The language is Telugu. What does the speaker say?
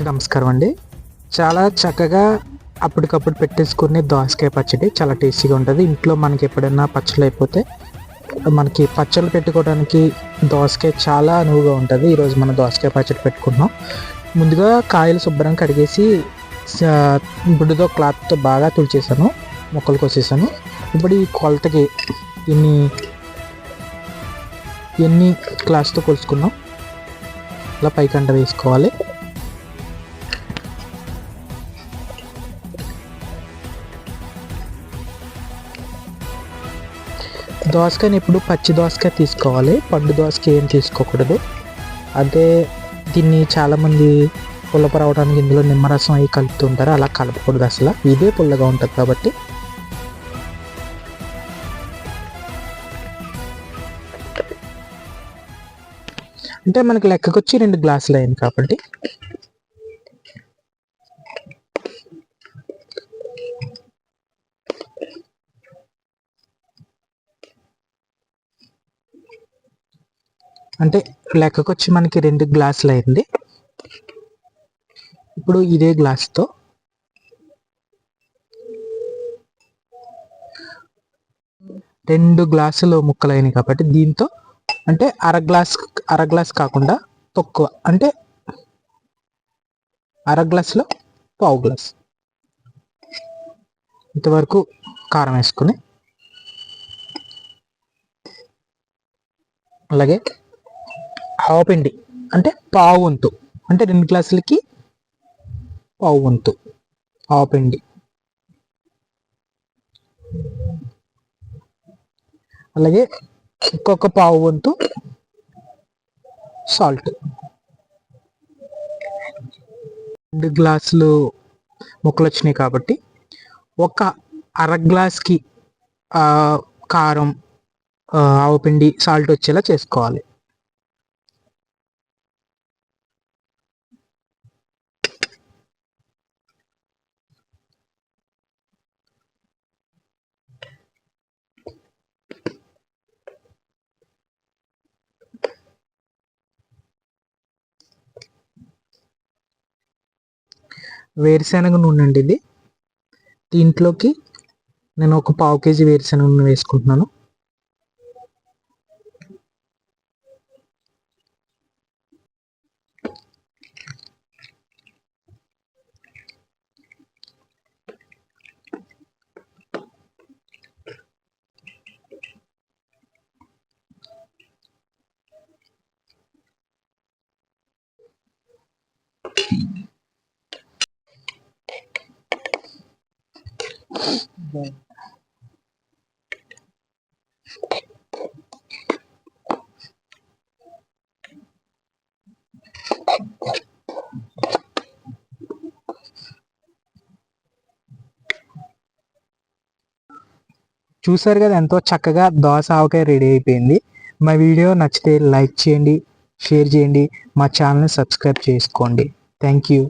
అందరికీ నమస్కారం అండి. చాలా చక్కగా అప్పటికప్పుడు పెట్టేసుకునే దోసకాయ పచ్చడి చాలా టేస్టీగా ఉంటుంది. ఇంట్లో మనకి ఎప్పుడైనా పచ్చళ్ళు అయిపోతే మనకి పచ్చళ్ళు పెట్టుకోవడానికి దోసకాయ చాలా అనువుగా ఉంటుంది. ఈరోజు మనం దోసకాయ పచ్చడి పెట్టుకున్నాం ముందుగా కాయలు శుభ్రంగా కడిగేసి బుడ్డుతో క్లాత్తో బాగా తుడిచేసాను. మొక్కలు కోసేసాను. ఇప్పుడు ఈ కొలతకి దీన్ని ఎన్ని క్లాస్తో కొలుసుకున్నాం ఇలా పైకంట వేసుకోవాలి. దోసకాయని ఎప్పుడు పచ్చి దోసకాయ తీసుకోవాలి. పండు దోసకాయ ఏం తీసుకోకూడదు. అదే దీన్ని చాలామంది పుల్ల రావడానికి ఇందులో నిమ్మరసం అవి కలుపుతుంటారు. అలా కలపకూడదు అసలు. ఇదే పుల్లగా ఉంటుంది కాబట్టి. అంటే మనకి లెక్కకొచ్చి రెండు గ్లాసులు అయింది కాబట్టి. అంటే లెక్కకొచ్చి మనకి రెండు గ్లాసులు అయింది. ఇప్పుడు ఇదే గ్లాస్తో రెండు గ్లాసులు ముక్కలు అయినాయి కాబట్టి దీంతో అంటే అర గ్లాస్ అర గ్లాస్ కాకుండా తక్కువ అంటే అర గ్లాసులో పావు గ్లాస్. ఇంతవరకు కారం వేసుకుని అలాగే ఆవపిండి అంటే పావు వంతు అంటే రెండు గ్లాసులకి పావు వంతు ఆవపిండి అలాగే ఇంకొక పావు వంతు సాల్ట్. రెండు గ్లాసులు ముక్కలు వచ్చినాయి కాబట్టి ఒక అర గ్లాస్కి కారం ఆవపిండి సాల్ట్ వచ్చేలా చేసుకోవాలి. వేరుశనగ నూనె అండి ఇది. దీంట్లోకి నేను ఒక పావు కేజీ వేరుశనగ నూనె వేసుకుంటున్నాను. చూసారు కదా ఎంతో చక్కగా దోశ ఆవకాయ రెడీ అయిపోయింది. మా వీడియో నచ్చితే లైక్ చేయండి షేర్ చేయండి మా ఛానల్ని సబ్స్క్రైబ్ చేసుకోండి. Thank you